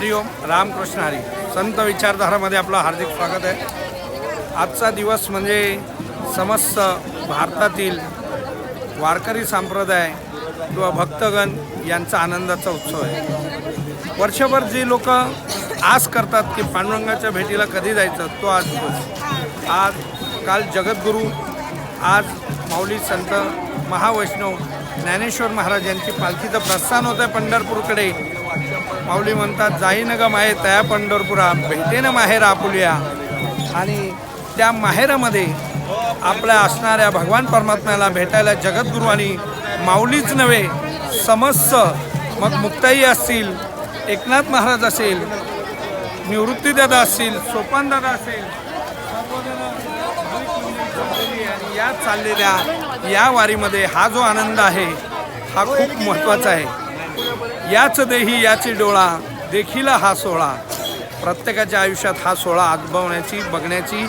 हरिओम रामकृष्ण हरी. संत विचारधारामध्ये आपलं हार्दिक स्वागत आहे. आजचा दिवस म्हणजे समस्त भारतातील वारकरी संप्रदाय किंवा भक्तगण यांचा आनंदाचा उत्सव आहे. वर्षभर जे लोक आस करतात की पांडुरंगाच्या भेटीला कधी जायचं तो आज दिवस. आज काल जगद्गुरू आज माऊली संत महावैष्णव ज्ञानेश्वर महाराज यांची पालखीचं प्रस्थान होतं आहे पंढरपूरकडे. माऊली म्हणतात जाईन ग माहे तया पंढरपुरा भेटेन माहेर आपुलिया आणि त्या माहेरामध्ये आपल्या असणाऱ्या भगवान परमात्म्याला भेटायला जगद्गुरू आणि माऊलीच नव्हे समस्त मग मुक्ताई असतील एकनाथ महाराज असेल निवृत्तीदादा असतील सोपानदादा असेल आणि या चाललेल्या या वारीमध्ये हा जो आनंद आहे हा खूप महत्त्वाचा आहे. याच देही याची डोळा देखील हा सोहळा. प्रत्येकाच्या आयुष्यात हा सोहळा अनुभवण्याची बघण्याची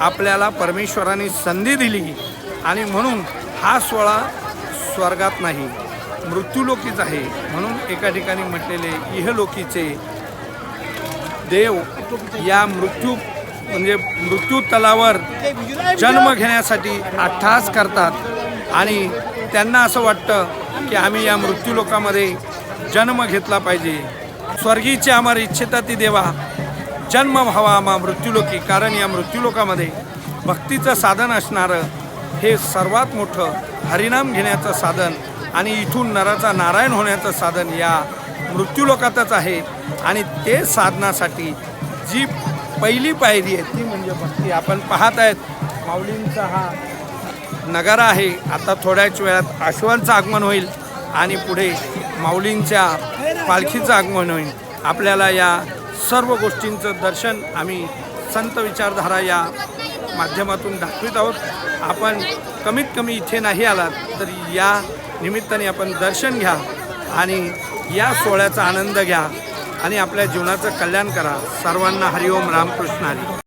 आपल्याला परमेश्वराने संधी दिली. आणि म्हणून हा सोहळा स्वर्गात नाही मृत्यूलोकीच आहे. म्हणून एका ठिकाणी म्हटलेले इहलोकीचे देव या मृत्यू म्हणजे मृत्यू तलावर जन्म घेण्यासाठी अट्टहास करतात. आणि त्यांना असं वाटतं की आम्ही या मृत्यूलोकामध्ये जन्म घेतला पाहिजे. स्वर्गीची आम्हाला इच्छिता ती देवा. जन्म व्हावा आम्हा मृत्यूलोकी कारण या मृत्यूलोकामध्ये भक्तीचं साधन असणारं हे सर्वात मोठं हरिनाम घेण्याचं साधन आणि इथून नराचा नारायण होण्याचं साधन या मृत्यूलोकातच आहे. आणि ते साधनासाठी जी पहिली पायरी आहे ती म्हणजे भक्ती. आपण पाहत आहेत माऊलींचा हा नगारा आहे. आता थोड्याच वेळात आश्वांचं आगमन होईल. आणि पुढे माऊलींच्या पालखीचं आगमन होईल. आपल्याला या सर्व गोष्टींचं दर्शन आम्ही संत विचारधारा या माध्यमातून दाखवित आहोत. आपण कमीत कमी इथे नाही आलात तरी या निमित्ताने आपण दर्शन घ्या आणि या सोहळ्याचा आनंद घ्या आणि आपल्या जीवनाचं कल्याण करा. सर्वांना हरिओम रामकृष्ण हरी